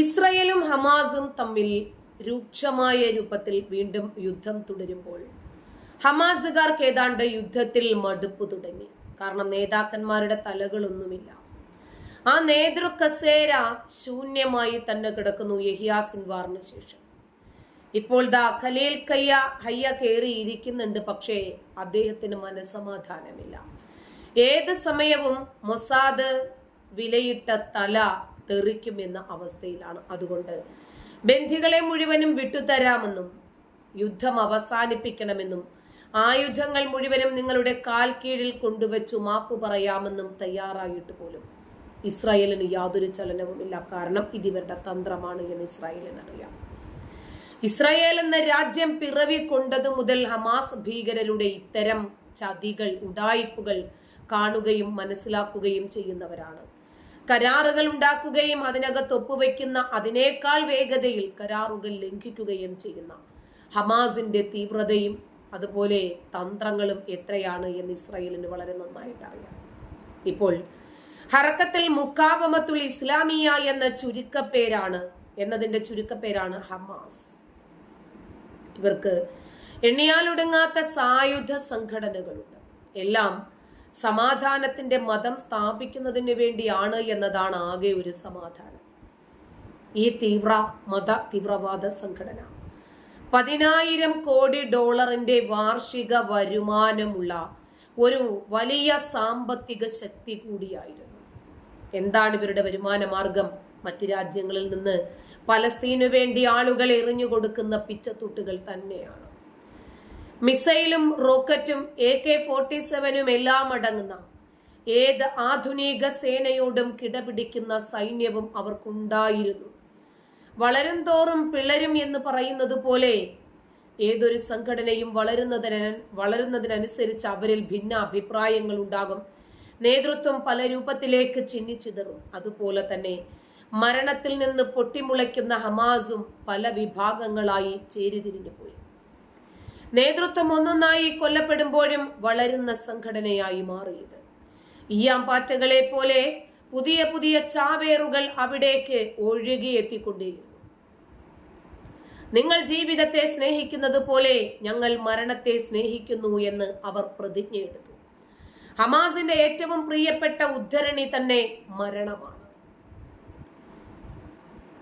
ഇസ്രയേലും ഹമാസും തമ്മിൽ രൂക്ഷമായ രൂപത്തിൽ വീണ്ടും യുദ്ധം തുടരുമ്പോൾ ഹമാസുകാർക്ക് ഏതാണ്ട് യുദ്ധത്തിൽ മടുപ്പ് തുടങ്ങി. കാരണം നേതാക്കന്മാരുടെ തലകളൊന്നുമില്ല. ആ നേതൃ കസേര ശൂന്യമായി തന്നെ കിടക്കുന്നു യഹിയാ സിൻവാറിന് ശേഷം. ഇപ്പോൾ ദാ ഖലീൽ കയ്യ ഹയ്യ കയറി ഇരിക്കുന്നുണ്ട് പക്ഷേ അദ്ദേഹത്തിന് മനസമാധാനമില്ല ഏത് സമയവും മൊസാദ് വിലയിട്ട തല തെറിക്കുമെന്ന അവസ്ഥയിലാണ് അതുകൊണ്ട് ബന്ധികളെ മുഴുവനും വിട്ടുതരാമെന്നും യുദ്ധം അവസാനിപ്പിക്കണമെന്നും ആയുധങ്ങൾ മുഴുവനും നിങ്ങളുടെ കാൽ കീഴിൽ കൊണ്ടുവച്ചു മാപ്പ് പറയാമെന്നും തയ്യാറായിട്ട് പോലും ഇസ്രായേലിന് യാതൊരു ചലനവുമില്ല. കാരണം ഇതിവരുടെ തന്ത്രമാണ് എന്ന് ഇസ്രായേലിന് അറിയാം. ഇസ്രായേൽ എന്ന രാജ്യം പിറവി കൊണ്ടത് മുതൽ ഹമാസ് ഭീകരരുടെ ഇത്തരം ചതികൾ ഉടായിപ്പുകൾ കാണുകയും മനസ്സിലാക്കുകയും ചെയ്യുന്നവരാണ്. കരാറുകൾ ഉണ്ടാക്കുകയും അതിനകത്ത് ഒപ്പുവെക്കുന്ന അതിനേക്കാൾ വേഗതയിൽ കരാറുകൾ ലംഘിക്കുകയും ചെയ്യുന്ന ഹമാസിന്റെ തീവ്രതയും അതുപോലെ തന്ത്രങ്ങളും എത്രയാണ് എന്ന് ഇസ്രായേലിന് വളരെ നന്നായിട്ട് അറിയാം. ഇപ്പോൾ ഹറക്കത്തിൽ മുക്കാവമത്തുൽ ഇസ്ലാമിയ എന്ന ചുരുക്കപ്പേരാണ് എന്നതിന്റെ ചുരുക്കപ്പേരാണ് ഹമാസ്. ഇവർക്ക് എണ്ണിയാലൊടുങ്ങാത്ത സായുധ സംഘടനകളുണ്ട്. എല്ലാം സമാധാനത്തിന്റെ മതം സ്ഥാപിക്കുന്നതിന് വേണ്ടിയാണ് എന്നതാണ് ആകെ ഒരു സമാധാനം. ഈ തീവ്ര മത തീവ്രവാദ സംഘടന പതിനായിരം കോടി ഡോളറിന്റെ വാർഷിക വരുമാനമുള്ള ഒരു വലിയ സാമ്പത്തിക ശക്തി കൂടിയായിരുന്നു. എന്താണ് ഇവരുടെ വരുമാന മാർഗം മറ്റ് രാജ്യങ്ങളിൽ നിന്ന് പലസ്തീനു വേണ്ടി ആളുകൾ എറിഞ്ഞു കൊടുക്കുന്ന പിച്ചത്തുട്ടുകൾ തന്നെയാണ്. മിസൈലും റോക്കറ്റും എ കെ ഫോർട്ടി സെവനും എല്ലാം അടങ്ങുന്ന ഏത് ആധുനിക സേനയോടും കിടപിടിക്കുന്ന സൈന്യവും അവർക്കുണ്ടായിരുന്നു. വളരും തോറും പിളരും എന്ന് പറയുന്നത് പോലെ ഏതൊരു സംഘടനയും വളരുന്നതിന് വളരുന്നതിനനുസരിച്ച് അവരിൽ ഭിന്ന അഭിപ്രായങ്ങൾ ഉണ്ടാകും. നേതൃത്വം പല രൂപത്തിലേക്ക് ചിന്നിച്ചിതറും. അതുപോലെ തന്നെ മരണത്തിൽ നിന്ന് പൊട്ടിമുളയ്ക്കുന്ന ഹമാസും പല വിഭാഗങ്ങളായി ചേരിതിരിഞ്ഞു പോയി നേതൃത്വം ഒന്നൊന്നായി കൊല്ലപ്പെടുമ്പോഴും വളരുന്ന സംഘടനയായി മാറിയത്. ഈയാമ്പാറ്റകളെ പോലെ പുതിയ പുതിയ ചാവേറുകൾ അവിടേക്ക് ഒഴുകിയെത്തിക്കൊണ്ടേയിരുന്നു നിങ്ങൾ ജീവിതത്തെ സ്നേഹിക്കുന്നത് പോലെ ഞങ്ങൾ മരണത്തെ സ്നേഹിക്കുന്നു എന്ന് അവർ പ്രതിജ്ഞയെടുത്തു ഹമാസിന്റെ ഏറ്റവും പ്രിയപ്പെട്ട ഉദ്ധരണി തന്നെ മരണമാണ്.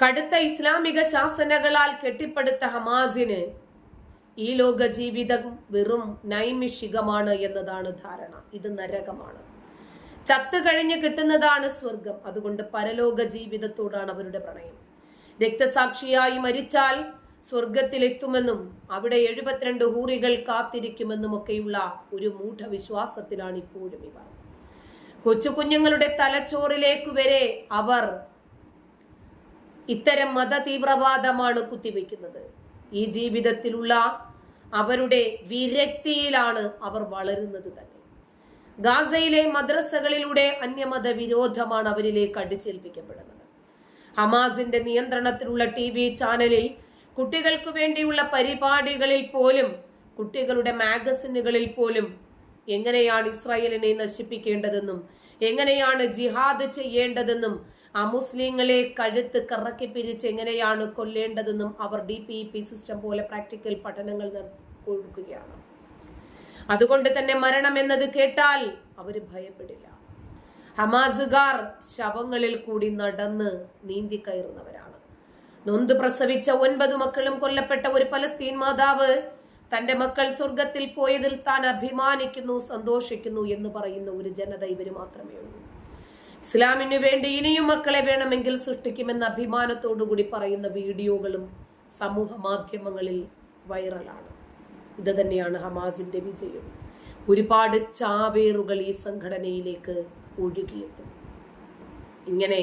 കടുത്ത ഇസ്ലാമിക ശാസനകളാൽ കെട്ടിപ്പടുത്ത ഹമാസിന് ഈ ലോക ജീവിതം വെറും നൈമിഷികമാണ് എന്നതാണ് ധാരണ. ഇത് നരകമാണ്. ചത്തു കഴിഞ്ഞ് കിട്ടുന്നതാണ് സ്വർഗം അതുകൊണ്ട് പരലോക ജീവിതത്തോടാണ് അവരുടെ പ്രണയം. രക്തസാക്ഷിയായി മരിച്ചാൽ സ്വർഗത്തിലെത്തുമെന്നും അവിടെ എഴുപത്തിരണ്ട് ഹൂറികൾ കാത്തിരിക്കുമെന്നും ഒക്കെയുള്ള ഒരു മൂഢവിശ്വാസത്തിലാണ് ഇപ്പോഴും ഇവർ. കൊച്ചു കുഞ്ഞുങ്ങളുടെ തലച്ചോറിലേക്ക് വരെ അവർ ഇത്തരം മത തീവ്രവാദമാണ് കുത്തിവെക്കുന്നത്. ഈ ജീവിതത്തിലുള്ള അവരുടെ വിരക്തിയിലാണ് അവർ വളരുന്നത് തന്നെ. ഗാസയിലെ മദ്രസകളിലൂടെ അന്യമത വിരോധമാണ് അവരിലേക്ക് അടിച്ചേൽപ്പിക്കപ്പെടുന്നത്. ഹമാസിന്റെ നിയന്ത്രണത്തിലുള്ള ടി വി ചാനലിൽ കുട്ടികൾക്ക് വേണ്ടിയുള്ള പരിപാടികളിൽ പോലും കുട്ടികളുടെ മാഗസിനുകളിൽ പോലും എങ്ങനെയാണ് ഇസ്രായേലിനെ നശിപ്പിക്കേണ്ടതെന്നും എങ്ങനെയാണ് ജിഹാദ് ചെയ്യേണ്ടതെന്നും അമുസ്ലിങ്ങളെ കഴുത്ത് കറക്കി പിരിച്ച് എങ്ങനെയാണ് കൊല്ലേണ്ടതെന്നും അവർ ഡി പി പി സിസ്റ്റം പോലെ പ്രാക്ടിക്കൽ പഠനങ്ങൾ കൊടുക്കുകയാണ്. അതുകൊണ്ട് തന്നെ മരണം എന്നത് കേട്ടാൽ അവർ ഭയപ്പെടില്ല. ഹമാസുകാർ ശവങ്ങളിൽ കൂടി നടന്ന് നീന്തി കയറുന്നവരാണ്. നൊന്ത് പ്രസവിച്ച ഒൻപത് മക്കളും കൊല്ലപ്പെട്ട ഒരു പലസ്തീൻ മാതാവ് തന്റെ മക്കൾ സ്വർഗത്തിൽ പോയതിൽ താൻ അഭിമാനിക്കുന്നു സന്തോഷിക്കുന്നു എന്ന് പറയുന്ന ഒരു ജനത ഇവർ മാത്രമേ ഉള്ളൂ ഇസ്ലാമിനു വേണ്ടി ഇനിയും മക്കളെ വേണമെങ്കിൽ സൃഷ്ടിക്കുമെന്ന അഭിമാനത്തോടുകൂടി പറയുന്ന വീഡിയോകളും സമൂഹ മാധ്യമങ്ങളിൽ വൈറലാണ്. ഇത് തന്നെയാണ് ഹമാസിന്റെ വിജയം. ഒരുപാട് ചാവേറുകൾ ഈ സംഘടനയിലേക്ക് ഒഴുകിയെത്തും. ഇങ്ങനെ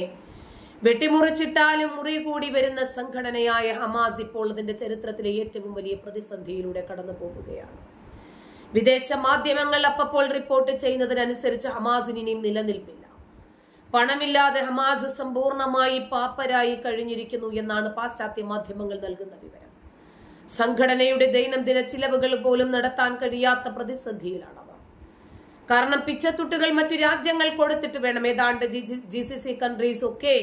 വെട്ടിമുറിച്ചിട്ടാലും മുറി കൂടി വരുന്ന സംഘടനയായ ഹമാസ് ഇപ്പോൾ അതിന്റെ ചരിത്രത്തിലെ ഏറ്റവും വലിയ പ്രതിസന്ധിയിലൂടെ കടന്നു പോകുകയാണ്. വിദേശ മാധ്യമങ്ങൾ അപ്പപ്പോൾ റിപ്പോർട്ട് ചെയ്യുന്നതിനനുസരിച്ച് ഹമാസിനിയും നിലനിൽപ്പില്ല. പണമില്ലാതെ ഹമാസ് സമ്പൂർണമായി പാപ്പരായി കഴിഞ്ഞിരിക്കുന്നു എന്നാണ് പാശ്ചാത്യ മാധ്യമങ്ങൾ നൽകുന്ന വിവരം. സംഘടനയുടെ ദൈനംദിന ചിലവുകൾ പോലും നടത്താൻ കഴിയാത്ത പ്രതിസന്ധിയിലാണ് അവർ കാരണം പിച്ചത്തുട്ടുകൾ മറ്റു രാജ്യങ്ങൾ കൊടുത്തിട്ട് വേണം. ഏതാണ്ട് ജി സി സി കൺട്രീസ് ഒക്കെ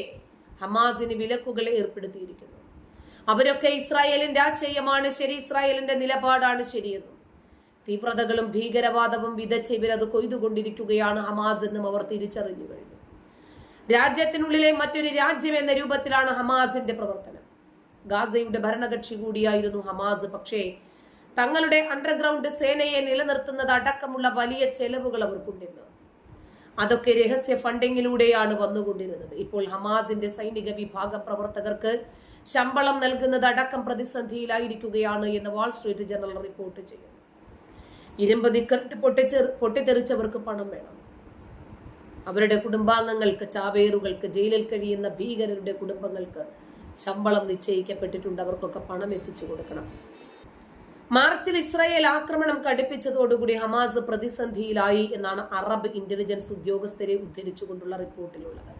ഹമാസിന് വിലക്കുകൾ ഏർപ്പെടുത്തിയിരിക്കുന്നു. അവരൊക്കെ ഇസ്രായേലിന്റെ ആശയമാണ് ശരി ഇസ്രായേലിന്റെ നിലപാടാണ് ശരിയെന്നും തീവ്രതകളും ഭീകരവാദവും വിതച്ച് ഇവരത് കൊയ്തുകൊണ്ടിരിക്കുകയാണ് ഹമാസ് എന്നും അവർ തിരിച്ചറിഞ്ഞു കഴിഞ്ഞു. രാജ്യത്തിനുള്ളിലെ മറ്റൊരു രാജ്യം എന്ന രൂപത്തിലാണ് ഹമാസിന്റെ പ്രവർത്തനം. ഗാസയുടെ ഭരണകക്ഷി കൂടിയായിരുന്നു ഹമാസ്. പക്ഷേ തങ്ങളുടെ അണ്ടർഗ്രൗണ്ട് സേനയെ നിലനിർത്തുന്നത് അടക്കമുള്ള വലിയ ചെലവുകൾ അവർക്കുണ്ടെന്ന്. അതൊക്കെ രഹസ്യ ഫണ്ടിങ്ങിലൂടെയാണ് വന്നുകൊണ്ടിരുന്നത്. ഇപ്പോൾ ഹമാസിന്റെ സൈനിക വിഭാഗ പ്രവർത്തകർക്ക് ശമ്പളം നൽകുന്നത് അടക്കം പ്രതിസന്ധിയിലായിരിക്കുകയാണ് എന്ന് വാൾ സ്ട്രീറ്റ് ജനറൽ റിപ്പോർട്ട് ചെയ്യുന്നു. ഇരുമ്പ് നിക്കറ്റ് പൊട്ടിച്ചെറി പൊട്ടിത്തെറിച്ചവർക്ക് പണം വേണം. അവരുടെ കുടുംബാംഗങ്ങൾക്ക് ചാവേറുകൾക്ക് ജയിലിൽ കഴിയുന്ന ഭീകരരുടെ കുടുംബങ്ങൾക്ക് ശമ്പളം നിശ്ചയിക്കപ്പെട്ടിട്ടുണ്ട്. അവർക്കൊക്കെ പണം എത്തിച്ചു കൊടുക്കണം. മാർച്ചിൽ ഇസ്രായേൽ ആക്രമണം കടുപ്പിച്ചതോടുകൂടി ഹമാസ് പ്രതിസന്ധിയിലായി എന്നാണ് അറബ് ഇന്റലിജൻസ് ഉദ്യോഗസ്ഥരെ ഉദ്ധരിച്ചുകൊണ്ടുള്ള റിപ്പോർട്ടിലുള്ളത്.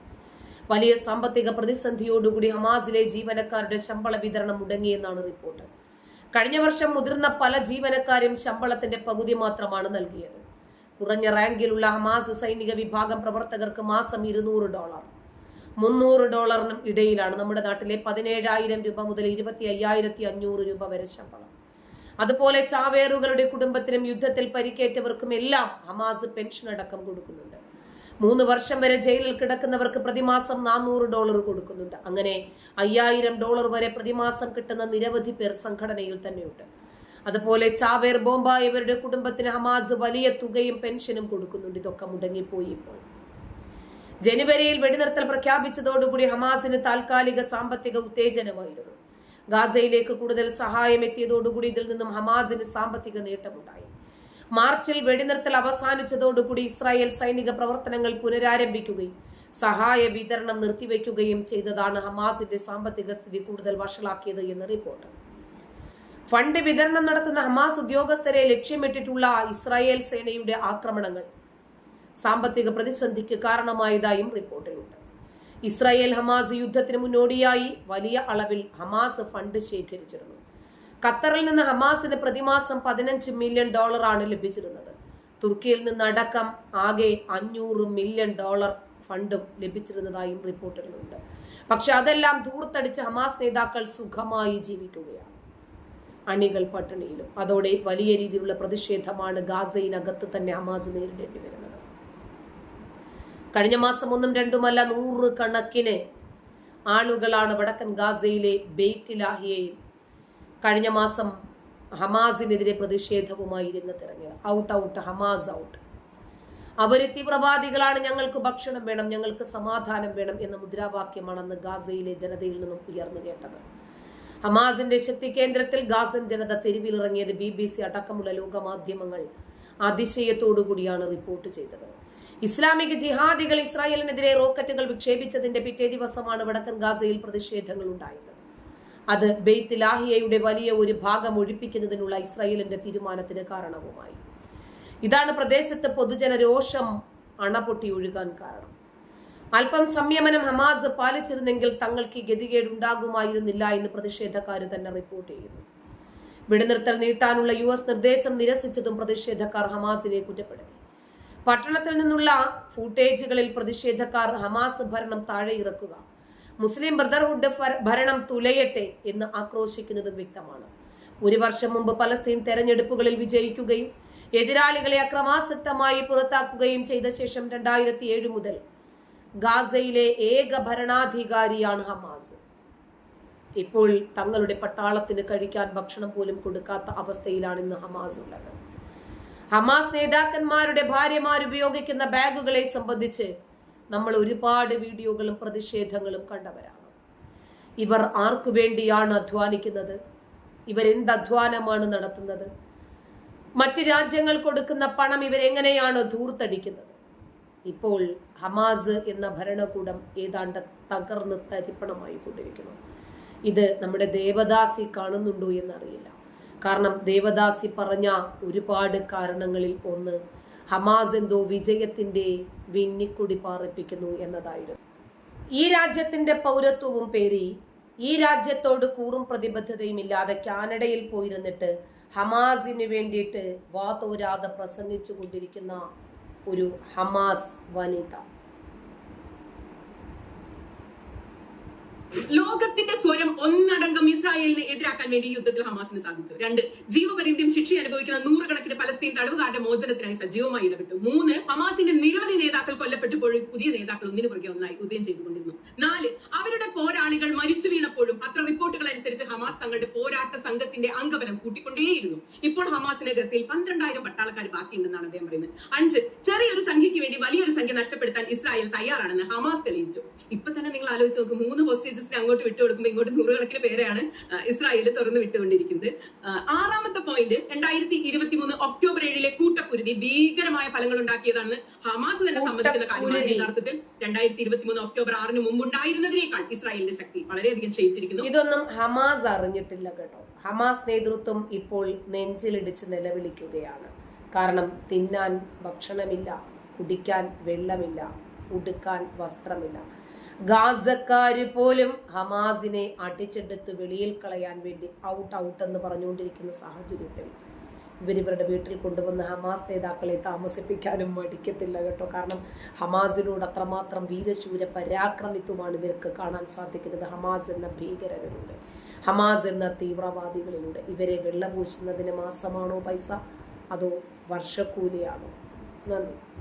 വലിയ സാമ്പത്തിക പ്രതിസന്ധിയോടുകൂടി ഹമാസിലെ ജീവനക്കാരുടെ ശമ്പള വിതരണം മുടങ്ങിയെന്നാണ് റിപ്പോർട്ട്. കഴിഞ്ഞ വർഷം മുതിർന്ന പല ജീവനക്കാരും ശമ്പളത്തിന്റെ പകുതി മാത്രമാണ് നൽകിയത്. കുറഞ്ഞ റാങ്കിലുള്ള ഹമാസ് സൈനിക വിഭാഗം പ്രവർത്തകർക്ക് മാസം ഇരുന്നൂറ് ഡോളർ. മുന്നൂറ് ഡോളറിനും ഇടയിലാണ് നമ്മുടെ നാട്ടിലെ പതിനേഴായിരം രൂപ മുതൽ ഇരുപത്തി അയ്യായിരത്തി അഞ്ഞൂറ് രൂപ വരെ ശമ്പളം. അതുപോലെ ചാവേറുകളുടെ കുടുംബത്തിനും യുദ്ധത്തിൽ പരിക്കേറ്റവർക്കും എല്ലാം ഹമാസ് പെൻഷൻ അടക്കം കൊടുക്കുന്നുണ്ട്. മൂന്ന് വർഷം വരെ ജയിലിൽ കിടക്കുന്നവർക്ക് പ്രതിമാസം നാനൂറ് ഡോളർ കൊടുക്കുന്നുണ്ട്. അങ്ങനെ അയ്യായിരം ഡോളർ വരെ പ്രതിമാസം കിട്ടുന്ന നിരവധി പേർ സംഘടനയിൽ തന്നെയുണ്ട്. അതുപോലെ ചാവേർ ബോംബ ഇവരുടെ കുടുംബത്തിന് ഹമാസ് വലിയ തുകയും പെൻഷനും കൊടുക്കുന്നുണ്ട്. ഇതൊക്കെ മുടങ്ങിപ്പോയി ഇപ്പോൾ. ജനുവരിയിൽ വെടിനിർത്തൽ പ്രഖ്യാപിച്ചതോടുകൂടി ഹമാസിന് താൽക്കാലിക സാമ്പത്തിക ഉത്തേജനമായിരുന്നു. ഗാസയിലേക്ക് കൂടുതൽ സഹായം എത്തിയതോടുകൂടി ഇതിൽ നിന്നും ഹമാസിന് സാമ്പത്തിക നേട്ടമുണ്ടായി. മാർച്ചിൽ വെടിനിർത്തൽ അവസാനിച്ചതോടുകൂടി ഇസ്രായേൽ സൈനിക പ്രവർത്തനങ്ങൾ പുനരാരംഭിക്കുകയും സഹായ വിതരണം നിർത്തിവെക്കുകയും ചെയ്തതാണ് ഹമാസിന്റെ സാമ്പത്തിക സ്ഥിതി കൂടുതൽ വഷളാക്കിയത് എന്ന് റിപ്പോർട്ട്. ഫണ്ട് വിതരണം നടത്തുന്ന ഹമാസ് ഉദ്യോഗസ്ഥരെ ലക്ഷ്യമിട്ടിട്ടുള്ള ഇസ്രായേൽ സേനയുടെ ആക്രമണങ്ങൾ. സാമ്പത്തിക പ്രതിസന്ധിക്ക് കാരണമായതായും റിപ്പോർട്ടിലുണ്ട്. ഇസ്രായേൽ ഹമാസ് യുദ്ധത്തിന് മുന്നോടിയായി വലിയ അളവിൽ ഹമാസ് ഫണ്ട് ശേഖരിച്ചിരുന്നു. ഖത്തറിൽ നിന്ന് ഹമാസിന് പ്രതിമാസം പതിനഞ്ച് മില്യൺ ഡോളറാണ് ലഭിച്ചിരുന്നത്. തുർക്കിയിൽ നിന്ന് അടക്കം ആകെ അഞ്ഞൂറ് മില്യൺ ഡോളർ ഫണ്ടും ലഭിച്ചിരുന്നതായും റിപ്പോർട്ടുകളുണ്ട് പക്ഷെ അതെല്ലാം ധൂർത്തടിച്ച് ഹമാസ് നേതാക്കൾ സുഖമായി ജീവിക്കുകയാണ്. അണികൾ പട്ടിണിയിലും. അതോടെ വലിയ രീതിയിലുള്ള പ്രതിഷേധമാണ് ഗാസയിനകത്ത് തന്നെ ഹമാസ് നേരിടേണ്ടി വരുന്നത്. കഴിഞ്ഞ മാസം ഒന്നും രണ്ടുമല്ല നൂറ് കണക്കിന് ആളുകളാണ് വടക്കൻ ഗാസയിലെ ബെയ്റ്റിലാഹിയയിൽ കഴിഞ്ഞ മാസം ഹമാസിനെതിരെ പ്രതിഷേധവുമായി രംഗത്തിറങ്ങിയത്. ഔട്ട് ഔട്ട് ഹമാസ് ഔട്ട് അവർ തീവ്രവാദികളാണ് ഞങ്ങൾക്ക് ഭക്ഷണം വേണം ഞങ്ങൾക്ക് സമാധാനം വേണം എന്ന മുദ്രാവാക്യമാണ് അന്ന് ഗാസയിലെ ജനതയിൽ നിന്നും ഉയർന്നു കേട്ടത്. ഹമാസിന്റെ ശക്തി കേന്ദ്രത്തിൽ ഗാസൻ ജനത തെരുവിലിറങ്ങിയത് ബി ബി സി അടക്കമുള്ള ലോകമാധ്യമങ്ങൾ. അതിശയത്തോടുകൂടിയാണ് റിപ്പോർട്ട് ചെയ്തത്. ഇസ്ലാമിക ജിഹാദികൾ ഇസ്രായേലിനെതിരെ റോക്കറ്റുകൾ വിക്ഷേപിച്ചതിന്റെ പിറ്റേ ദിവസമാണ് വടക്കൻ ഗാസയിൽ പ്രതിഷേധങ്ങൾ ഉണ്ടായത് അത് ബെയ്ത്ത് ലാഹിയയുടെ വലിയ ഒരു ഭാഗം ഒഴിപ്പിക്കുന്നതിനുള്ള ഇസ്രായേലിന്റെ തീരുമാനത്തിന് കാരണവുമായി. ഇതാണ് പ്രദേശത്ത് പൊതുജന രോഷം അണപൊട്ടി ഒഴുകാൻ കാരണം. അല്പം സംയമനം ഹമാസ് പാലിച്ചിരുന്നെങ്കിൽ തങ്ങൾക്ക് ഗതികേടുണ്ടാകുമായിരുന്നില്ല എന്ന് പ്രതിഷേധക്കാർ തന്നെ റിപ്പോർട്ട് ചെയ്യുന്നു. വെടിനിർത്തൽ നീട്ടാനുള്ള യു എസ് നിർദ്ദേശം നിരസിച്ചതും പ്രതിഷേധക്കാർ ഹമാസിനെ കുറ്റപ്പെടുത്തി. പട്ടണത്തിൽ നിന്നുള്ള ഫൂട്ടേജുകളിൽ പ്രതിഷേധക്കാർ ഹമാസ് ഭരണം താഴെ ഇറക്കുക മുസ്ലിം ബ്രദർഹുഡ് ഭരണം തുലയട്ടെ എന്ന് ആക്രോശിക്കുന്നതും വ്യക്തമാണ്. ഒരു വർഷം മുമ്പ് പലസ്തീൻ തെരഞ്ഞെടുപ്പുകളിൽ വിജയിക്കുകയും എതിരാളികളെ അക്രമാസക്തമായി പുറത്താക്കുകയും ചെയ്ത ശേഷം രണ്ടായിരത്തി ഏഴ് മുതൽ ഗാസയിലെ ഏക ഭരണാധികാരിയാണ് ഹമാസ്. ഇപ്പോൾ തങ്ങളുടെ പട്ടാളത്തിന് കഴിക്കാൻ ഭക്ഷണം പോലും കൊടുക്കാത്ത അവസ്ഥയിലാണ് ഇന്ന് ഹമാസ് ഉള്ളത്. ഹമാസ് നേതാക്കന്മാരുടെ ഭാര്യമാർ ഉപയോഗിക്കുന്ന ബാഗുകളെ സംബന്ധിച്ച് നമ്മൾ ഒരുപാട് വീഡിയോകളും പ്രതിഷേധങ്ങളും കണ്ടവരാണ്. ഇവർ ആർക്കു വേണ്ടിയാണ് അധ്വാനിക്കുന്നത്? ഇവരെന്ത് അധ്വാനമാണ് നടത്തുന്നത്? മറ്റ് രാജ്യങ്ങൾ കൊടുക്കുന്ന പണം ഇവരെങ്ങനെയാണ് ധൂർത്തടിക്കുന്നത്? ഇപ്പോൾ ഹമാസ് എന്ന ഭരണകൂടം ഏതാണ്ട് തകർന്ന് തരിപ്പണമായി കൊണ്ടിരിക്കുന്നു. ഇത് നമ്മുടെ ദേവദാസി കാണുന്നുണ്ടോ എന്നറിയില്ല. കാരണം ദേവദാസി പറഞ്ഞ ഒരുപാട് കാരണങ്ങളിൽ ഒന്ന് ഹമാസ് എന്തോ വിജയത്തിന്റെ വിന്നിക്കുടി പാറിപ്പിക്കുന്നു എന്നതായിരുന്നു. ഈ രാജ്യത്തിന്റെ പൗരത്വവും പേരി ഈ രാജ്യത്തോട് കൂറും പ്രതിബദ്ധതയും ഇല്ലാതെ കാനഡയിൽ പോയിരുന്നിട്ട് ഹമാസിന് വേണ്ടിയിട്ട് വാതോരാതെ പ്രസംഗിച്ചു കൊണ്ടിരിക്കുന്ന ഒരു ഹമാസ് വനിത. ലോകത്തിന്റെ സ്വരം ഒന്നടങ്കം ഇസ്രായേലിനെ എതിരാക്കാൻ വേണ്ടി യുദ്ധത്തിൽ ഹമാസിന് സാധിച്ചു. രണ്ട് ജീവപര്യന്തം ശിക്ഷ അനുഭവിക്കുന്ന നൂറുകണക്കിന് പലസ്തീൻ തടവുകാരുടെ മോചനത്തിനായി സജീവമായി ഇടപെട്ടു. മൂന്ന് ഹമാസിന്റെ നിരവധി നേതാക്കൾ കൊല്ലപ്പെട്ടപ്പോഴും പുതിയ നേതാക്കൾ ഒന്നിനു പുറകെ ഒന്നായി ഉദയം ചെയ്തുകൊണ്ടിരുന്നു. നാല് അവരുടെ പോരാളികൾ മരിച്ചു വീണപ്പോഴും പത്ര റിപ്പോർട്ടുകൾ അനുസരിച്ച് ഹമാസ് തങ്ങളുടെ പോരാട്ട സംഘത്തിന്റെ അംഗബലം കൂട്ടിക്കൊണ്ടേയിരുന്നു. ഇപ്പോൾ ഹമാസിന് ഗസയിൽ പന്ത്രണ്ടായിരം പട്ടാളക്കാർ ബാക്കിയുണ്ടെന്നാണ് അദ്ദേഹം പറയുന്നത്. അഞ്ച് ചെറിയൊരു സംഖ്യയ്ക്ക് വേണ്ടി വലിയൊരു സംഖ്യ നഷ്ടപ്പെടുത്താൻ ഇസ്രായേൽ തയ്യാറാണെന്ന് ഹമാസ് തെളിയിച്ചു. ഇപ്പൊ തന്നെ നിങ്ങൾ ആലോചിച്ച് നോക്ക് മൂന്ന് ഹോസ്റ്റേജസിനെ അങ്ങോട്ട് വിട്ടുകൊടുക്കുമ്പോൾ ഇങ്ങോട്ട് നൂറുകണക്കിന് പേരെയാണ് ഇസ്രായേൽ തുറന്നു വിട്ടുകൊണ്ടിരിക്കുന്നത്. ആറാമത്തെ പോയിന്റ് രണ്ടായിരത്തി ഇരുപത്തി മൂന്ന് ഒക്ടോബർ ഏഴിലെ കൂട്ടക്കുരുതി ഭീകരമായ ഫലങ്ങൾ ഉണ്ടാക്കിയതാണ് ഹമാസ് തന്നെ സംബന്ധിക്കുന്ന കാര്യമാണ്. യഥാർത്ഥത്തിൽ. രണ്ടായിരത്തി ഇരുപത്തി മൂന്ന് ഒക്ടോബർ ആറിന് മുമ്പുണ്ടായിരുന്നതിനേക്കാൾ ഇസ്രായേലിന്റെ ശക്തി വളരെയധികം ക്ഷയിച്ചിരിക്കുന്നു. ഇതൊന്നും ഹമാസ് അറിഞ്ഞിട്ടില്ല കേട്ടോ. ഹമാസ് നേതൃത്വം ഇപ്പോൾ നെഞ്ചിലിടിച്ച് നിലവിളിക്കുകയാണ്. കാരണം തിന്നാൻ ഭക്ഷണമില്ല കുടിക്കാൻ വെള്ളമില്ല ഉടുക്കാൻ വസ്ത്രമില്ല. ഗാസക്കാര് പോലും ഹമാസിനെ അടിച്ചെടുത്ത് വെളിയിൽ കളയാൻ വേണ്ടി ഔട്ട് ഔട്ട് എന്ന് പറഞ്ഞുകൊണ്ടിരിക്കുന്ന സാഹചര്യത്തിൽ ഇവരിവരുടെ വീട്ടിൽ കൊണ്ടുവന്ന് ഹമാസ് നേതാക്കളെ താമസിപ്പിക്കാനും മടിക്കത്തില്ല കേട്ടോ. കാരണം ഹമാസിനോട് അത്രമാത്രം വീരശൂര പരാക്രമിത്വമാണ് ഇവർക്ക് കാണാൻ സാധിക്കുന്നത്. ഹമാസ് എന്ന ഭീകരരിലൂടെ ഹമാസ് എന്ന തീവ്രവാദികളിലൂടെ. ഇവരെ വെള്ളപൂശുന്നതിന് മാസമാണോ പൈസ? അതോ വർഷക്കൂലിയാണോ? നന്ദി.